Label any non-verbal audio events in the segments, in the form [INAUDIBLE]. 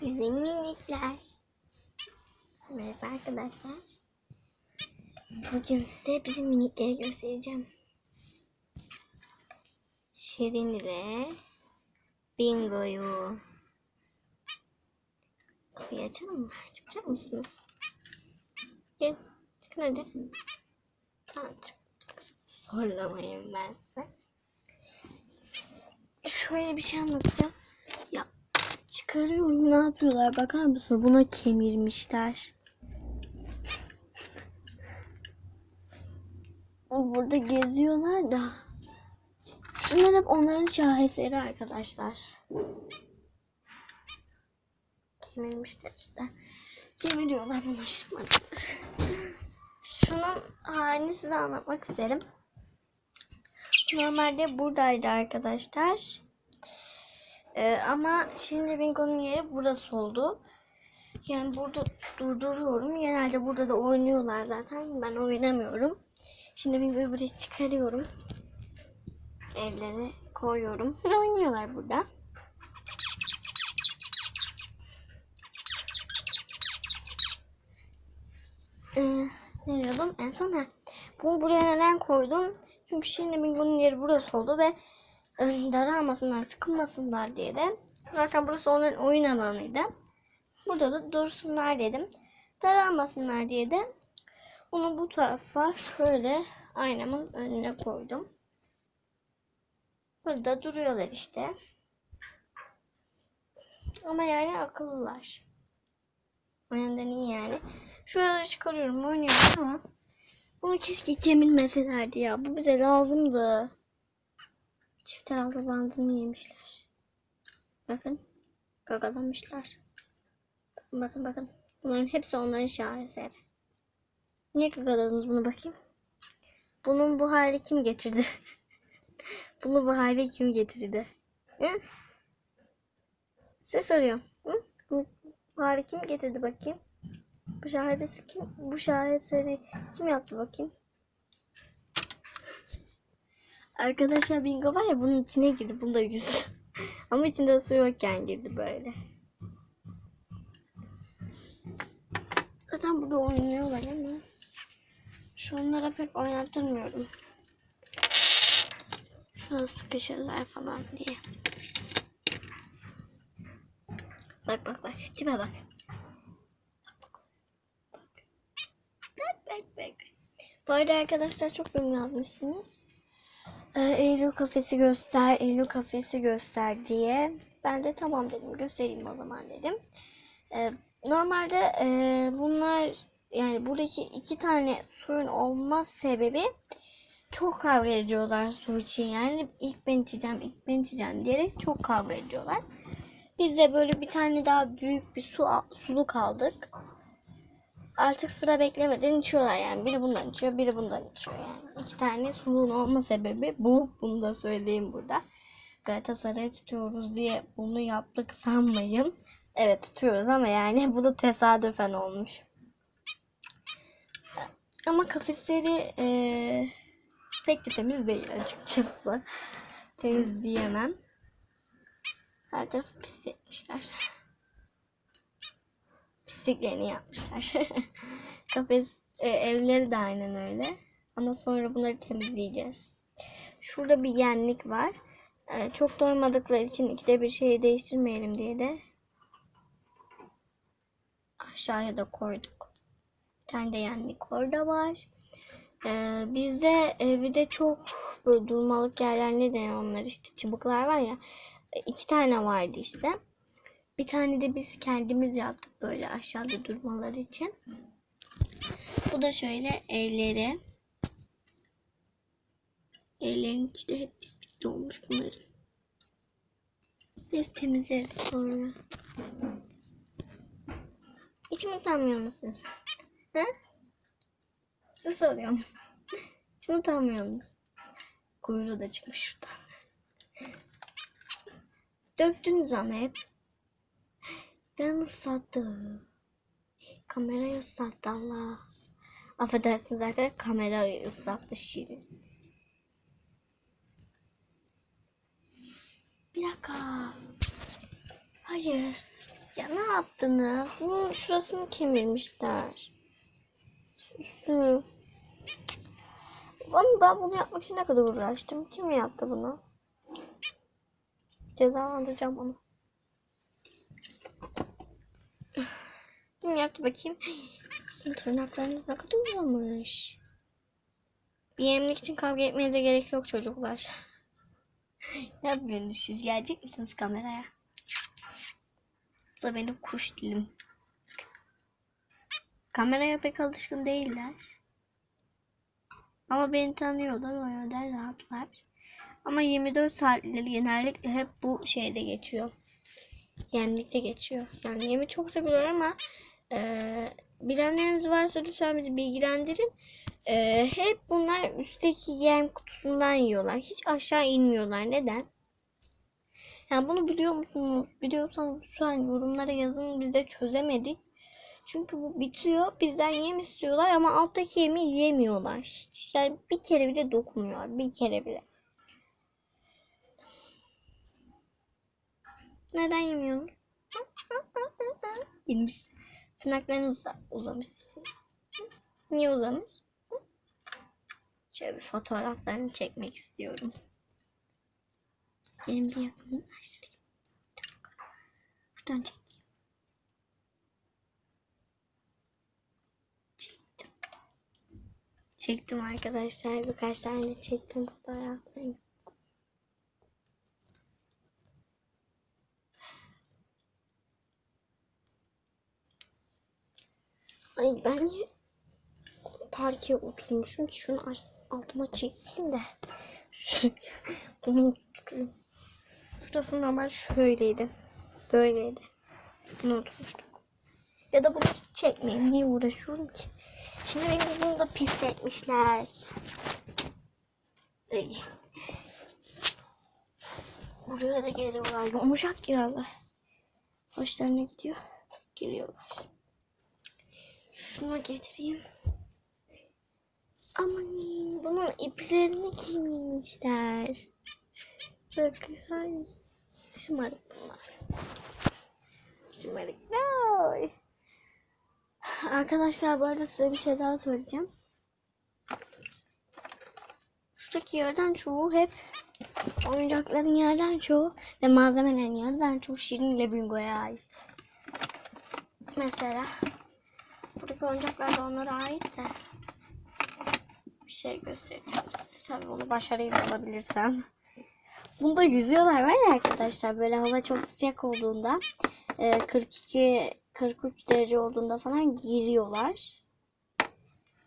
Bizim minikler. Merhaba arkadaşlar. Bugün size bizim minikleri göstereceğim. Şirin ile Bingo'yu. Kapıyı açalım mı? Çıkacak mısınız? Gel. Çıkın hadi. Tamam çık. Zorlamayın ben size. Şöyle bir şey anlatacağım. Ya çıkarıyorum ne yapıyorlar bakar mısın? Buna kemirmişler. Burada geziyorlar da. Şunlar hep onların şaheseri arkadaşlar. Kemirmişler işte. Kemiriyorlar bunu şımarıklar. Şunun halini size anlatmak isterim. Normalde buradaydı arkadaşlar. Ee, ama şimdi Bingo'nun yeri burası oldu. Yani burada durduruyorum. Genelde burada da oynuyorlar zaten. Ben oynamıyorum. Şimdi Bingo'yu buraya çıkarıyorum. Evlere koyuyorum. [LAUGHS] Oynuyorlar burada. Ee, ne diyordum? En son ha. Bunu buraya neden koydum? Çünkü şimdi Bingo'nun yeri burası oldu ve daralmasınlar, sıkılmasınlar diye de. Zaten burası onların oyun alanıydı. Burada da dursunlar dedim. Daralmasınlar diye de onu bu tarafa şöyle aynamın önüne koydum. Burada duruyorlar işte. Ama yani akıllılar. O iyi yani. Şuraları çıkarıyorum oynuyorum ama bunu keşke kemirmeselerdi ya. Bu bize lazımdı. Çift taraflı bandını yemişler. Bakın. Gagalamışlar. Bakın bakın. Bunların hepsi onların şaheseri. Niye gagaladınız bunu bakayım? Bunun bu hali kim getirdi? [LAUGHS] Bunu bu hale kim getirdi? Hı? Size soruyorum. Hı? Bu, bu hale kim getirdi bakayım? Bu şaheseri kim? Bu şaheseri kim yaptı bakayım? Arkadaşlar bingo var ya bunun içine girdi. Bunda yüz. [LAUGHS] Ama içinde su yokken girdi böyle. Zaten burada oynuyorlar ama şunlara pek oynattırmıyorum. Şurada sıkışırlar falan diye. Bak bak bak. Tipe bak. Bak bak bak. Bu arada arkadaşlar çok yorum yazmışsınız. Ee, Eylül kafesi göster, Eylül kafesi göster diye. Ben de tamam dedim, göstereyim o zaman dedim. Ee, normalde e, bunlar yani buradaki iki tane suyun olma sebebi çok kavga ediyorlar su için. Yani ilk ben içeceğim, ilk ben içeceğim diyerek çok kavga ediyorlar. Biz de böyle bir tane daha büyük bir su suluk aldık. Artık sıra beklemeden içiyorlar yani. Biri bundan içiyor, biri bundan içiyor yani. İki tane suluğun olma sebebi bu. Bunu da söyleyeyim burada. Galatasaray'ı tutuyoruz diye bunu yaptık sanmayın. Evet tutuyoruz ama yani [LAUGHS] bu da tesadüfen olmuş. Ama kafesleri ee, pek de temiz değil açıkçası. Temiz diyemem. Her tarafı pis etmişler. Pisliklerini yapmışlar. [LAUGHS] Kafes e, evleri de aynen öyle. Ama sonra bunları temizleyeceğiz. Şurada bir yenlik var. E, çok doymadıkları için ikide bir şeyi değiştirmeyelim diye de aşağıya da koyduk. Bir tane de yenlik orada var. Ee, bizde evde çok böyle durmalık yerler ne denir onlar işte çıbıklar var ya e, iki tane vardı işte. Bir tane de biz kendimiz yaptık böyle aşağıda durmaları için. Bu da şöyle evleri. Evlerin içi hep pislik dolmuş bunların. Biz temizleriz sonra. Hiç mi utanmıyor musunuz? He? Size soruyorum. [LAUGHS] Hiç mi utanmıyorsunuz? Kuyruğu da çıkmış şuradan. Döktünüz ama hep. Ben ıslattım. Kamerayı ıslattı Allah. Affedersiniz arkadaşlar kamerayı ıslattı Şirin. Bir dakika. Hayır. Ya ne yaptınız? Bunun şurasını kemirmişler. Üstünü. Ama ben bunu yapmak için ne kadar uğraştım. Kim yaptı bunu? Cezalandıracağım onu. Kim yaptı bakayım? Sizin tırnaklarınız ne kadar uzamış. Bir için kavga etmenize gerek yok çocuklar. ne yapıyorsunuz siz? Gelecek misiniz kameraya? Bu da benim kuş dilim. Kameraya pek alışkın değiller. Ama beni tanıyorlar o yüzden rahatlar. Ama 24 saatleri genellikle hep bu şeyde geçiyor. Yemlikte geçiyor. Yani yemi çok seviyorlar ama e, bilenleriniz varsa lütfen bizi bilgilendirin. E, hep bunlar üstteki yem kutusundan yiyorlar. Hiç aşağı inmiyorlar. Neden? Yani bunu biliyor musunuz? Biliyorsanız lütfen yorumlara yazın. Biz de çözemedik. Çünkü bu bitiyor. Bizden yem istiyorlar ama alttaki yemi yemiyorlar. Hiç, yani bir kere bile dokunmuyor. Bir kere bile. Neden yemiyorsun? [LAUGHS] Yemiş. Tırnakların uza uzamış sizin. Niye uzamış? Şöyle bir fotoğraflarını çekmek istiyorum. Gelin bir yakınlaştırayım. Buradan çekeyim. Çektim. Çektim arkadaşlar. Birkaç tane çektim fotoğraflarını. Ay ben niye parke oturmuşum ki şunu altıma çekeyim de. Şöyle. Şurası normal şöyleydi. Böyleydi. Bunu oturmuştum. Ya da bunu hiç çekmeyeyim. Niye uğraşıyorum ki? Şimdi benim bunu da pisletmişler. Ay. Buraya da geliyorlar. Yumuşak giriyorlar. Hoşlarına gidiyor. Giriyorlar. Şunu getireyim. Aman bunun iplerini kemirmişler. Bakın şımarık bunlar. Şımarıklar. Arkadaşlar bu arada size bir şey daha söyleyeceğim. Şuradaki yerden çoğu hep oyuncakların yerden çoğu ve malzemelerin yerden çoğu Şirin ile ait. Mesela buradaki oyuncaklar da onlara ait de bir şey göstereceğim size. Tabii bunu başarıyla alabilirsem. Bunda yüzüyorlar var ya arkadaşlar böyle hava çok sıcak olduğunda e, 42 43 derece olduğunda falan giriyorlar.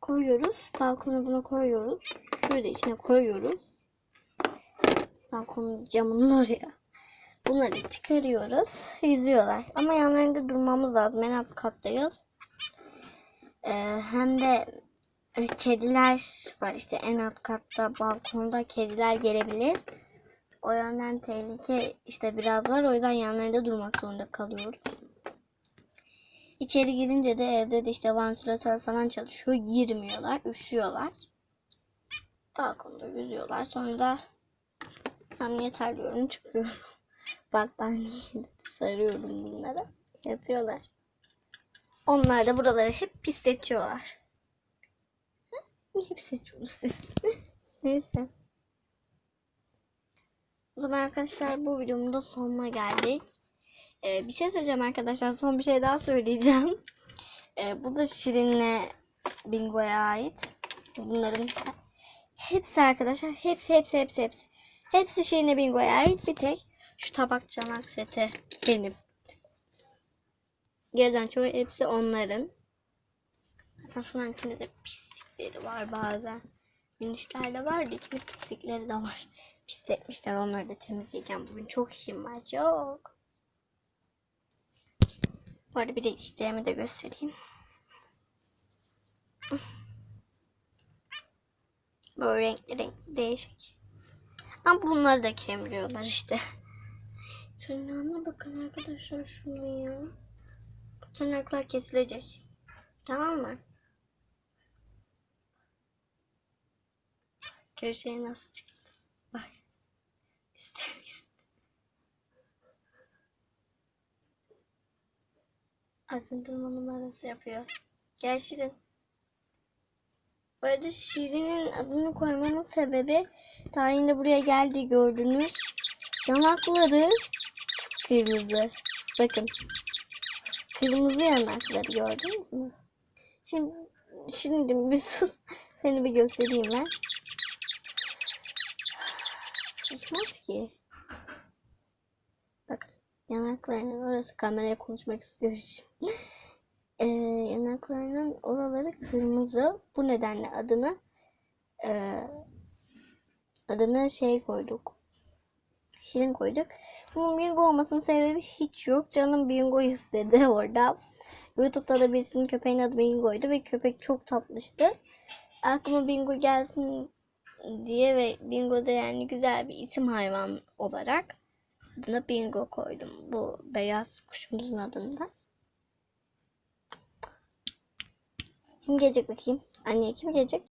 Koyuyoruz. Balkona bunu koyuyoruz. Suyu da içine koyuyoruz. Balkonun camının oraya. Bunları çıkarıyoruz. Yüzüyorlar. Ama yanlarında durmamız lazım. En alt kattayız. Ee, hem de e, kediler var işte en alt katta balkonda kediler gelebilir. O yönden tehlike işte biraz var. O yüzden yanlarında durmak zorunda kalıyoruz. İçeri girince de evde de işte vantilatör falan çalışıyor. Girmiyorlar, üşüyorlar. Balkonda yüzüyorlar. Sonra da ben yeter diyorum çıkıyorum. [LAUGHS] Battaniyeyle sarıyorum bunları. Yatıyorlar. Onlar da buraları hep pisletiyorlar. Niye pisletiyorsunuz siz? [LAUGHS] Neyse. O zaman arkadaşlar bu videomun da sonuna geldik. Ee, bir şey söyleyeceğim arkadaşlar. Son bir şey daha söyleyeceğim. Ee, bu da Şirin'le Bingo'ya ait. Bunların hepsi arkadaşlar. Hepsi hepsi hepsi hepsi. Hepsi Şirin'le Bingo'ya ait. Bir tek şu tabak çanak seti benim. Geriden çoğu hepsi onların. Zaten şunun içinde de pislikleri var bazen. Minişler de var da içinde pislikleri de var. [LAUGHS] Pisletmişler onları da temizleyeceğim bugün. Çok işim var çok. Bu arada bir de de göstereyim. [LAUGHS] Böyle renkli renkli değişik. Ama bunları da kemiriyorlar işte. [LAUGHS] Tırnağına bakın arkadaşlar şunu ya. Tırnaklar kesilecek. Tamam mı? Köşeye nasıl çıktı? Bak. İstemiyorum. Acındırma numarası yapıyor. Gel Şirin. Bu arada Şirin'in adını koymamın sebebi Tayin de buraya geldi gördünüz. Yanakları kırmızı. Bakın. Kırmızı yanakları gördünüz mü? Şimdi, şimdi bir sus. Seni bir göstereyim ben. Susmaz ki. Bakın yanaklarının orası kameraya konuşmak istiyor şimdi. Ee, yanaklarının oraları kırmızı. Bu nedenle adını e, adını şey koyduk. Şirin koyduk. Bunun bingo olmasının sebebi hiç yok. Canım bingo istedi [LAUGHS] orada. YouTube'da da birisinin köpeğin adı Bingo'ydu ve köpek çok tatlıştı. Aklıma Bingo gelsin diye ve Bingo da yani güzel bir isim hayvan olarak adına Bingo koydum. Bu beyaz kuşumuzun adında. Kim gelecek bakayım? Anne kim gelecek?